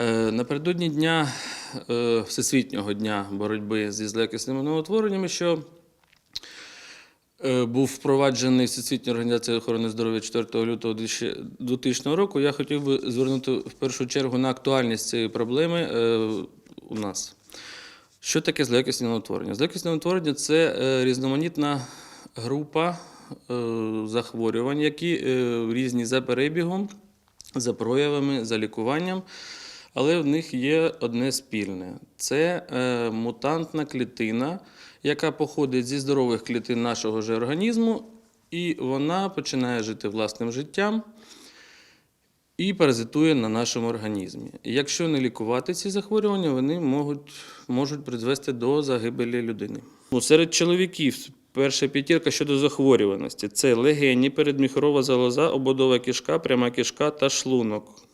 Е, Напередодні дня е, Всесвітнього дня боротьби зі злоякісними новотвореннями, що е, був впроваджений Всесвітньою організацією охорони здоров'я 4 лютого 2000 року, я хотів би звернути в першу чергу на актуальність цієї проблеми у нас. Що таке злоякісне новотворення? Злоякісне новотворення це різноманітна група захворювань, які різні за перебігом, за проявами, за лікуванням, але в них є одне спільне: це е, мутантна клітина, яка походить зі здорових клітин нашого ж організму, і вона починає жити власним життям і паразитує на нашому організмі. Якщо не лікувати ці захворювання, вони можуть, можуть призвести до загибелі людини. Ну, Серед чоловіків перша п'ятірка щодо захворюваності це легені, передміхорова залоза, ободова кишка, пряма кишка та шлунок.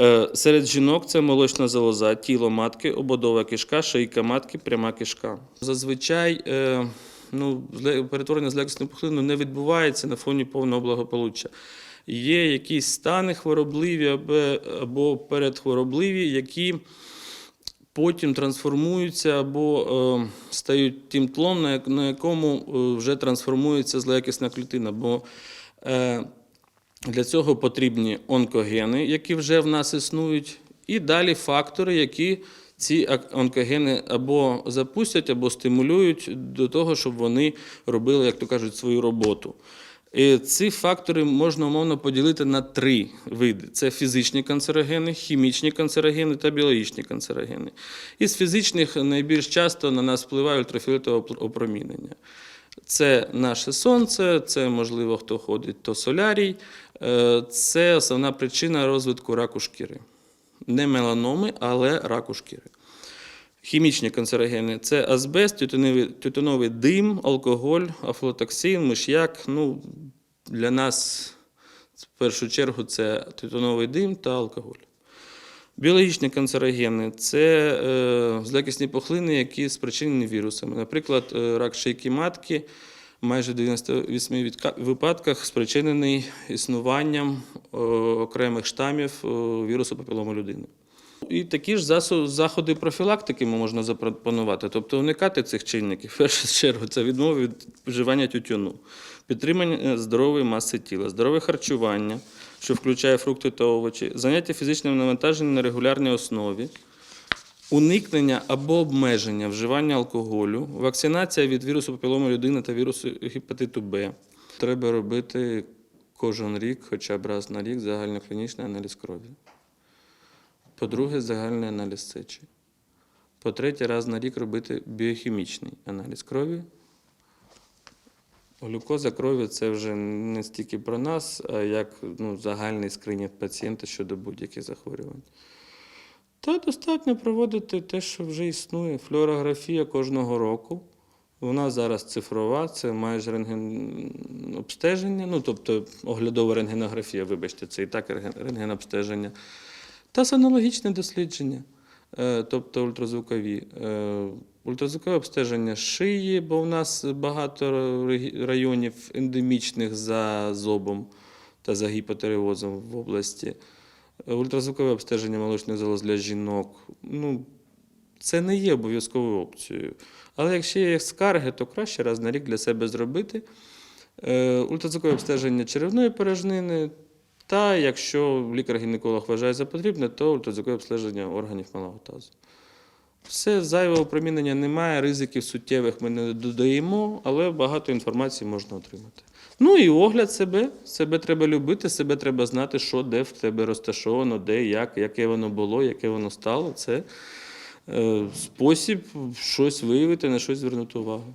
Е, Серед жінок це молочна залоза, тіло матки, ободова кишка, шийка матки, пряма кишка. Зазвичай е, ну, перетворення з легкісної пухлини не відбувається на фоні повного благополуччя. Є якісь стани хворобливі або, передхворобливі, які потім трансформуються або е, стають тим тлом, на, якому вже трансформується злоякісна клітина. Бо для цього потрібні онкогени, які вже в нас існують, і далі фактори, які ці онкогени або запустять, або стимулюють до того, щоб вони робили, як то кажуть, свою роботу. І ці фактори можна умовно поділити на три види: це фізичні канцерогени, хімічні канцерогени та біологічні канцерогени. Із фізичних найбільш часто на нас впливає ультрафіолетове опромінення. Це наше сонце, це, можливо, хто ходить, то солярій. Е, Це основна причина розвитку раку шкіри. Не меланоми, але раку шкіри. Хімічні канцерогени це азбест, тютюновий, тютюновий дим, алкоголь, афлотоксин, миш'як. Ну, для нас в першу чергу це тютюновий дим та алкоголь. Біологічні канцерогени це е, злякісні пухлини, які спричинені вірусами. Наприклад, е, рак шийки матки майже в 98 відка- випадках спричинений існуванням е, окремих штамів вірусу папілому людини. І такі ж заходи профілактики можна запропонувати, тобто уникати цих чинників. В першу чергу це відмова від вживання тютюну, підтримання здорової маси тіла, здорове харчування, що включає фрукти та овочі, заняття фізичним навантаженням на регулярній основі, уникнення або обмеження вживання алкоголю, вакцинація від вірусу папілому людини та вірусу гепатиту Б. Треба робити кожен рік, хоча б раз на рік, загальноклінічний аналіз крові. По-друге, загальний аналіз сечі. По-третє, раз на рік робити біохімічний аналіз крові. Глюкоза крові це вже не стільки про нас, а як ну, загальний скринінг пацієнта щодо будь-яких захворювань. Та достатньо проводити те, що вже існує. Флюорографія кожного року. Вона зараз цифрова, це майже рентген обстеження, ну тобто оглядова рентгенографія, вибачте, це і так рентген- рентгенобстеження. Та синологічне дослідження, тобто ультразвукові. Е, Ультразвукове обстеження шиї, бо в нас багато районів ендемічних за зобом та за гіпотереозом в області. Е, Ультразвукове обстеження молочних залоз для жінок. Ну, це не є обов'язковою опцією. Але якщо є скарги, то краще раз на рік для себе зробити. Е, Ультразвукове обстеження черевної порожнини. Та якщо лікар-гінеколог вважає за потрібне, то ультразвукове обстеження органів малого тазу. Все зайвого опромінення немає, ризиків суттєвих ми не додаємо, але багато інформації можна отримати. Ну і огляд себе. Себе треба любити, себе треба знати, що де в тебе розташовано, де, як, яке воно було, яке воно стало. Це е, спосіб щось виявити, на щось звернути увагу.